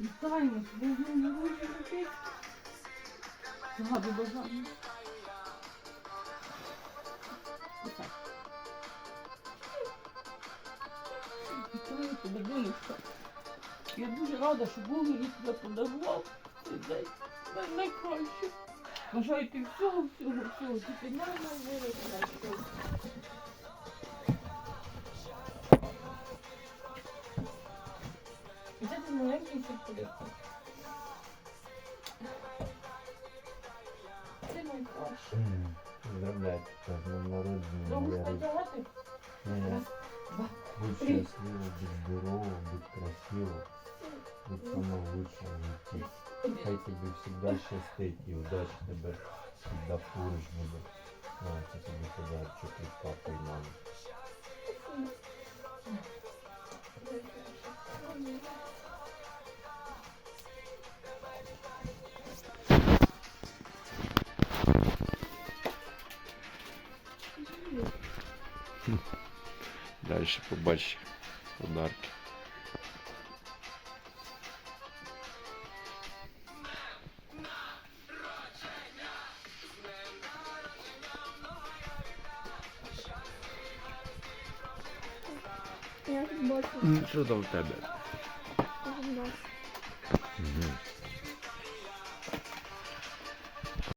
Вітаємо, Згаду бажання. Вітаю тебе, донечка. Я дуже рада, що Бог мені тебе подарував. цей день. Най- Найкраще. Бажаю ти всього, всього, всього. Ти підняла мене, це ти маленький сіркулет. Це найкраще. Поздравляю тебя с днем народжения, Домушка Лера. тягати? Э, Раз, два, Будь три. счастлива, будь здорова, будь красива, будь самого лучшего в житті. Хай тобі всегда щастить і удача тебе всегда поруч буде. На, це тобі подарочок від папи і мами. Дальше побачиш подарки. Я тут бачу. Що там в тебе? Угу.